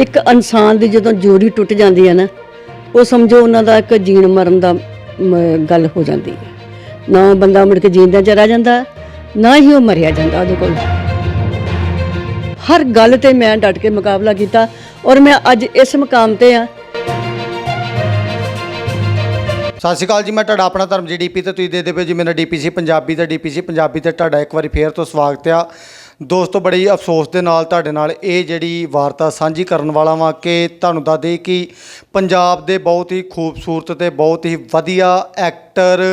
ਇੱਕ ਇਨਸਾਨ ਦੀ ਜਦੋਂ ਜੋੜੀ ਟੁੱਟ ਜਾਂਦੀ ਹੈ ਨਾ, ਉਹ ਸਮਝੋ ਉਹਨਾਂ ਦਾ ਇੱਕ ਜੀਣ ਮਰਨ ਦਾ ਗੱਲ ਹੋ ਜਾਂਦੀ ਹੈ। ਨਾ ਉਹ ਬੰਦਾ ਮੁੜ ਕੇ ਜੀਂਦਾ ਚਲਾ ਜਾਂਦਾ, ਨਾ ਹੀ ਉਹ ਮਰਿਆ ਜਾਂਦਾ ਉਹਦੇ ਕੋਲ। ਹਰ ਗੱਲ ਤੇ ਮੈਂ ਡਟ ਕੇ ਮੁਕਾਬਲਾ ਕੀਤਾ ਔਰ ਮੈਂ ਅੱਜ ਇਸ ਮੁਕਾਮ ਤੇ ਆ ਸਤਿ ਸ਼੍ਰੀ ਅਕਾਲ ਜੀ, ਮੈਂ ਤੁਹਾਡਾ ਆਪਣਾ ਧਰਮ ਜੀ ਡੀਪੀ ਤੇ ਤੁਸੀਂ ਦੇਖਦੇ ਪਏ ਜੀ, ਮੇਰਾ ਡੀਪੀਸੀ ਪੰਜਾਬੀ ਤੇ ਡੀਪੀਸੀ ਪੰਜਾਬੀ ਤੇ ਤੁਹਾਡਾ ਇੱਕ ਵਾਰੀ ਫੇਰ ਤੋਂ ਸਵਾਗਤ ਆ। ਦੋਸਤੋ, ਬੜੀ ਅਫਸੋਸ ਦੇ ਨਾਲ ਤੁਹਾਡੇ ਨਾਲ ਇਹ ਜਿਹੜੀ ਵਾਰਤਾ ਸਾਂਝੀ ਕਰਨ ਵਾਲਾ ਵਾਂ ਕਿ ਤੁਹਾਨੂੰ ਦੱਸ ਦੇਈਏ ਕਿ ਪੰਜਾਬ ਦੇ ਬਹੁਤ ਹੀ ਖੂਬਸੂਰਤ ਤੇ ਬਹੁਤ ਹੀ ਵਧੀਆ ਐਕਟਰ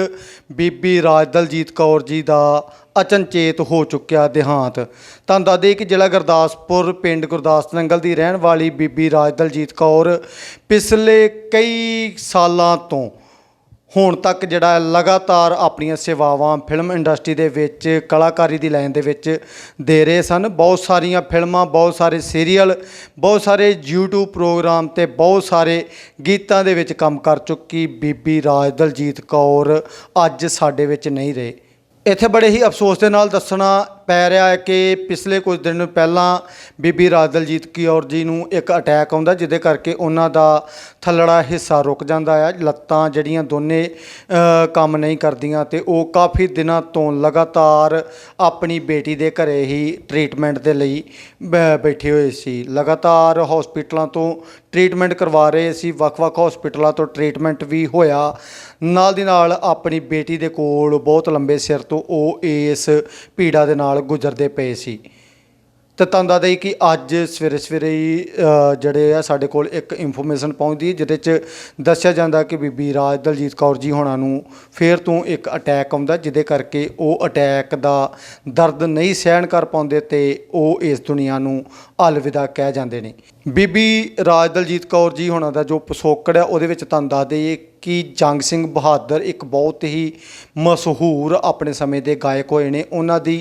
ਬੀਬੀ ਰਾਜ ਦਲਜੀਤ ਕੌਰ ਜੀ ਦਾ ਅਚਨਚੇਤ ਹੋ ਚੁੱਕਿਆ ਦੇਹਾਂਤ। ਤੁਹਾਨੂੰ ਦੱਸ ਦੇਈਏ ਕਿ ਜ਼ਿਲ੍ਹਾ ਗੁਰਦਾਸਪੁਰ, ਪਿੰਡ ਗੁਰਦਾਸ ਨੰਗਲ ਦੀ ਰਹਿਣ ਵਾਲੀ ਬੀਬੀ ਰਾਜ ਦਲਜੀਤ ਕੌਰ ਪਿਛਲੇ ਕਈ ਸਾਲਾਂ ਤੋਂ ਹੁਣ ਤੱਕ ਜਿਹੜਾ ਲਗਾਤਾਰ ਆਪਣੀਆਂ ਸੇਵਾਵਾਂ ਫਿਲਮ ਇੰਡਸਟਰੀ ਦੇ ਵਿੱਚ, ਕਲਾਕਾਰੀ ਦੀ ਲਾਈਨ ਦੇ ਵਿੱਚ ਦੇ ਰਹੇ ਸਨ। ਬਹੁਤ ਸਾਰੀਆਂ ਫਿਲਮਾਂ, ਬਹੁਤ ਸਾਰੇ ਸੀਰੀਅਲ, ਬਹੁਤ ਸਾਰੇ YouTube ਪ੍ਰੋਗਰਾਮ ਤੇ ਬਹੁਤ ਸਾਰੇ ਗੀਤਾਂ ਦੇ ਵਿੱਚ ਕੰਮ ਕਰ ਚੁੱਕੀ ਬੀਬੀ ਰਾਜ ਦਲਜੀਤ ਕੌਰ ਅੱਜ ਸਾਡੇ ਵਿੱਚ ਨਹੀਂ ਰਹੇ। ਇੱਥੇ ਬੜੇ ਹੀ ਅਫਸੋਸ ਦੇ ਨਾਲ ਦੱਸਣਾ ਪੈ ਰਿਹਾ ਹੈ ਕਿ ਪਿਛਲੇ ਕੁਝ ਦਿਨ ਪਹਿਲਾਂ ਬੀਬੀ ਰਾਜ ਦਲਜੀਤ ਕੌਰ ਜੀ ਨੂੰ ਇੱਕ ਅਟੈਕ ਆਉਂਦਾ ਜਿਹਦੇ ਕਰਕੇ ਉਹਨਾਂ ਦਾ ਥੱਲੜਾ ਹਿੱਸਾ ਰੁਕ ਜਾਂਦਾ ਹੈ। ਲੱਤਾਂ ਜਿਹੜੀਆਂ ਦੋਨੇ ਅ, ਕੰਮ ਨਹੀਂ ਕਰਦੀਆਂ ਤੇ ਉਹ ਕਾਫੀ ਦਿਨਾਂ ਤੋਂ ਲਗਾਤਾਰ ਆਪਣੀ ਬੇਟੀ ਦੇ ਘਰੇ ਹੀ ਟ੍ਰੀਟਮੈਂਟ ਦੇ ਲਈ ਬ ਬੈਠੇ ਹੋਏ ਸੀ। ਲਗਾਤਾਰ ਹਸਪੀਟਲਾਂ ਤੋਂ ਟ੍ਰੀਟਮੈਂਟ ਕਰਵਾ ਰਹੇ ਸੀ ਵੱਖ-ਵੱਖ ਹਸਪੀਟਲਾਂ ਤੋਂ ਟ੍ਰੀਟਮੈਂਟ ਵੀ ਹੋਇਆ। ਨਾਲ ਦੀ ਨਾਲ ਆਪਣੀ ਬੇਟੀ ਦੇ ਕੋਲ ਬਹੁਤ ਲੰਬੇ ਸਿਰ ਤੋਂ ਉਹ ਇਸ ਪੀੜਾ ਦੇ ਨਾਲ ਗੁਜ਼ਰਦੇ ਪਏ ਸੀ। ਤੇ ਤੁਹਾਨੂੰ ਦੱਸ ਦਈ ਕਿ ਅੱਜ ਸਵੇਰੇ ਸਵੇਰੇ ਹੀ ਅ, ਜਿਹੜੇ ਆ ਸਾਡੇ ਕੋਲ ਇੱਕ ਇਨਫੋਰਮੇਸ਼ਨ ਪਹੁੰਚਦੀ ਜਿਹਦੇ ਚ ਦੱਸਿਆ ਜਾਂਦਾ ਕਿ ਬੀਬੀ ਰਾਜ ਦਲਜੀਤ ਕੌਰ ਜੀ ਹੋਣਾ ਨੂੰ ਫੇਰ ਤੋਂ ਇੱਕ ਅਟੈਕ ਆਉਂਦਾ ਜਿਹਦੇ ਕਰਕੇ ਉਹ ਅਟੈਕ ਦਾ ਦਰਦ ਨਹੀਂ ਸਹਿਣ ਕਰ ਪਾਉਂਦੇ ਤੇ ਉਹ ਇਸ ਦੁਨੀਆ ਨੂੰ ਅਲਵਿਦਾ ਕਹਿ ਜਾਂਦੇ ਨੇ। ਬੀਬੀ ਰਾਜ ਦਲਜੀਤ ਕੌਰ ਜੀ ਹੋਣਾ ਦਾ ਜੋ ਪਿਛੋਕੜ ਹੈ, ਉਹਦੇ ਵਿੱਚ ਤੁਹਾਨੂੰ ਦੱਸ ਦੇਈਏ ਕਿ ਜੰਗ ਸਿੰਘ ਬਹਾਦਰ ਇੱਕ ਬਹੁਤ ਹੀ ਮਸ਼ਹੂਰ ਆਪਣੇ ਸਮੇਂ ਦੇ ਗਾਇਕ ਹੋਏ ਨੇ। ਉਹਨਾਂ ਦੀ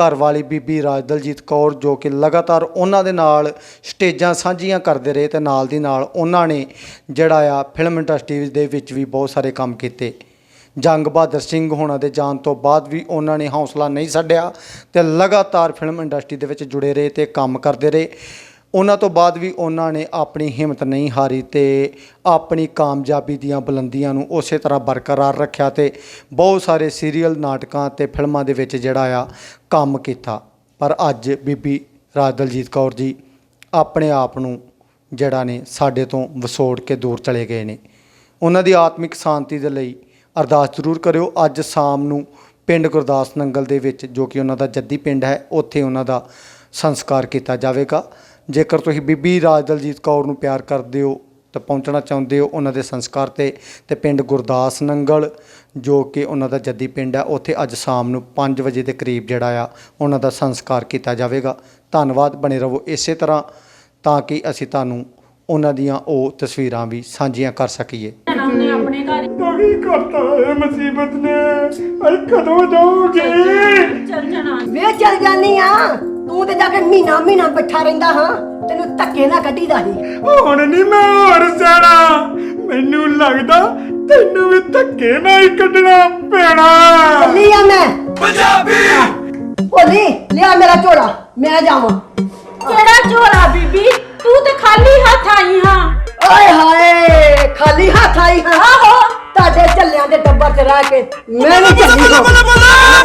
ਘਰ ਵਾਲੀ ਬੀਬੀ ਰਾਜ ਦਲਜੀਤ ਕੌਰ ਜੋ ਕਿ ਲਗਾਤਾਰ ਉਹਨਾਂ ਦੇ ਨਾਲ ਸਟੇਜਾਂ ਸਾਂਝੀਆਂ ਕਰਦੇ ਰਹੇ ਤੇ ਨਾਲ ਦੀ ਨਾਲ ਉਹਨਾਂ ਨੇ ਜਿਹੜਾ ਆ ਫਿਲਮ ਇੰਡਸਟਰੀ ਦੇ ਵਿੱਚ ਵੀ ਬਹੁਤ ਸਾਰੇ ਕੰਮ ਕੀਤੇ। ਜੰਗ ਬਹਾਦਰ ਸਿੰਘ ਹੋਣਾ ਦੇ ਜਾਣ ਤੋਂ ਬਾਅਦ ਵੀ ਉਹਨਾਂ ਨੇ ਹੌਸਲਾ ਨਹੀਂ ਛੱਡਿਆ ਤੇ ਲਗਾਤਾਰ ਫਿਲਮ ਇੰਡਸਟਰੀ ਦੇ ਵਿੱਚ ਜੁੜੇ ਰਹੇ ਤੇ ਕੰਮ ਕਰਦੇ ਰਹੇ। ਉਹਨਾਂ ਤੋਂ ਬਾਅਦ ਵੀ ਉਹਨਾਂ ਨੇ ਆਪਣੀ ਹਿੰਮਤ ਨਹੀਂ ਹਾਰੀ ਤੇ ਆਪਣੀ ਕਾਮਯਾਬੀ ਦੀਆਂ ਬੁਲੰਦੀਆਂ ਨੂੰ ਉਸੇ ਤਰ੍ਹਾਂ ਬਰਕਰਾਰ ਰੱਖਿਆ ਤੇ ਬਹੁਤ ਸਾਰੇ ਸੀਰੀਅਲ, ਨਾਟਕਾਂ ਤੇ ਫਿਲਮਾਂ ਦੇ ਵਿੱਚ ਜਿਹੜਾ ਆ ਕੰਮ ਕੀਤਾ। ਪਰ ਅੱਜ ਬੀਬੀ ਰਾਜ ਦਲਜੀਤ ਕੌਰ ਜੀ ਆਪਣੇ ਆਪ ਨੂੰ ਜਿਹੜਾ ਨੇ ਸਾਡੇ ਤੋਂ ਵਿਛੋੜ ਕੇ ਦੂਰ ਚਲੇ ਗਏ ਨੇ। ਉਹਨਾਂ ਦੀ ਆਤਮਿਕ ਸ਼ਾਂਤੀ ਦੇ ਲਈ ਅਰਦਾਸ ਜ਼ਰੂਰ ਕਰਿਓ। ਅੱਜ ਸ਼ਾਮ ਨੂੰ ਪਿੰਡ ਗੁਰਦਾਸ ਨੰਗਲ ਦੇ ਵਿੱਚ ਜੋ ਕਿ ਉਹਨਾਂ ਦਾ ਜੱਦੀ ਪਿੰਡ ਹੈ, ਉੱਥੇ ਉਹਨਾਂ ਦਾ ਸੰਸਕਾਰ ਕੀਤਾ ਜਾਵੇਗਾ। ਜੇਕਰ ਤੁਸੀਂ ਬੀਬੀ ਰਾਜ ਦਲਜੀਤ ਕੌਰ ਨੂੰ ਪਿਆਰ ਕਰਦੇ ਹੋ ਤਾਂ ਪਹੁੰਚਣਾ ਚਾਹੁੰਦੇ ਹੋ ਉਹਨਾਂ ਦੇ ਸੰਸਕਾਰ ਤੇ ਤੇ ਪਿੰਡ ਗੁਰਦਾਸ ਨੰਗਲ ਜੋ ਕਿ ਉਹਨਾਂ ਦਾ ਜੱਦੀ ਪਿੰਡ ਹੈ ਉੱਥੇ ਅੱਜ ਸ਼ਾਮ ਨੂੰ 5 ਵਜੇ ਦੇ ਕਰੀਬ ਜਿਹੜਾ ਆ ਉਹਨਾਂ ਦਾ ਸੰਸਕਾਰ ਕੀਤਾ ਜਾਵੇਗਾ। ਧੰਨਵਾਦ ਬਣੇ ਰਹੋ ਇਸੇ ਤਰ੍ਹਾਂ ਤਾਂ ਕਿ ਅਸੀਂ ਤੁਹਾਨੂੰ ਉਹਨਾਂ ਦੀਆਂ ਉਹ ਤਸਵੀਰਾਂ ਵੀ ਸਾਂਝੀਆਂ ਕਰ ਸਕੀਏ। ਉਹਨੇ ਆਪਣੇ ਘਰ ਕੀ ਕਰਤਾ ਹੈ ਮੁਸੀਬਤ ਨੇ ਅਈ ਕਦੋਂ ਜਾਓਗੇ ਚੱਲ ਜਾਣਾ ਵੇ ਚੱਲ ਜਾਨੀ ਆ। ਤੂੰ ਤੇ ਜਾ ਕੇ ਮਹੀਨਾ ਮਹੀਨਾ ਬੈਠਾ ਰਹਿੰਦਾ ਹਾਂ ਤੈਨੂੰ ਧੱਕੇ ਨਾ ਕੱਢੀਦਾ ਸੀ ਹੁਣ ਨਹੀਂ ਮੈਂ ਹੋਰ ਸਣਾ ਮੈਨੂੰ ਲੱਗਦਾ ਤੈਨੂੰ ਵੀ ਧੱਕੇ ਨਾਲ ਹੀ ਕੱਢਣਾ ਪੈਣਾ। ਚੱਲੀ ਆ ਮੈਂ। ਪੰਜਾਬੀ! ਭੋਲੀ ਲਿਆ ਮੇਰਾ ਝੋਲਾ ਮੈਂ ਜਾਵਾਂ। ਕਿਹੜਾ ਝੋਲਾ ਬੀਬੀ? ਤੂੰ ਤੇ ਖਾਲੀ ਹੱਥ ਆਈ ਹਾਂ। ਓਏ ਹਾਏ ਖਾਲੀ ਹੱਥ ਆਈ ਹਾਂ। ਆਹੋ। ਤੁਹਾਡੇ ਝੱਲਿਆਂ ਦੇ ਟੱਬਰ ਚ ਰਹਿ ਕੇ ਮੈਂ ਵੀ ਚੱਲੀ। ਹਾਂ